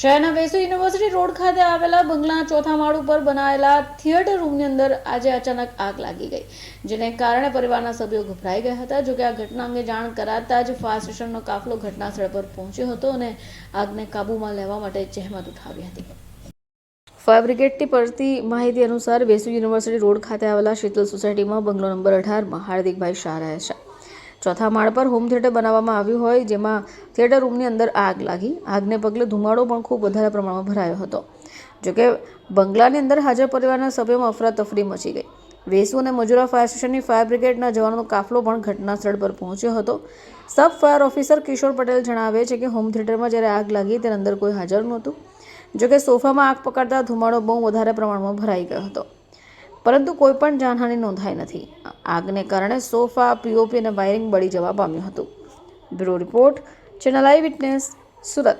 શહેરના Vesu university road ખાતે આવેલા બંગલાના ચોથા માળ ઉપર બનાવેલા થિયેટર રૂમની અંદર આજે અચાનક આગ લાગી ગઈ, જેને કારણે પરિવારના સભ્યો ગભરાઈ ગયા હતા. જોકે આ ઘટના અંગે જાણ કરાતા જ ફાયર સ્ટેશનનો કાફલો ઘટના સ્થળ પર પહોંચ્યો હતો અને આગને કાબૂમાં લેવા માટે જહેમત ઉઠાવી હતી. ફાયર બ્રિગેડથી પડતી માહિતી અનુસાર વેસુ યુનિવર્સિટી રોડ ખાતે આવેલા શીતલ સોસાયટીમાં બંગલો નંબર અઢારમાં હાર્દિકભાઈ શાહ રહે છે. ચોથા માળ પર હોમ થિયેટર બનાવવામાં આવ્યું હોય, જેમાં થિયેટર રૂમની અંદર આગ લાગી. આગને પગલે ધુમાડો પણ ખૂબ વધારે પ્રમાણમાં ભરાયો હતો. જોકે, બંગલાની અંદર હાજર પરિવારના સભ્યોમાં અફરાતફરી મચી ગઈ. વેસુ અને મજુરા ફાયર સ્ટેશનની ફાયર બ્રિગેડના જવાનોનો કાફલો પણ ઘટના સ્થળ પર પહોંચ્યો હતો. Sub fire officer Kishor Patel જણાવે છે કે હોમ થિયેટરમાં જ્યારે આગ લાગી, ત્યારે અંદર કોઈ હાજર નહોતું. જોકે, સોફામાં આગ પકડતા ધુમાડો બહુ વધારે પ્રમાણમાં ભરાઈ ગયો હતો. પરંતુ કોઈ પણ જાનહાનિ નોંધાઈ નથી. આગને કારણે સોફા, પીઓપી અને વાયરિંગ બળી જવા પામ્યું હતું. Bureau report, channel eye witness, Surat.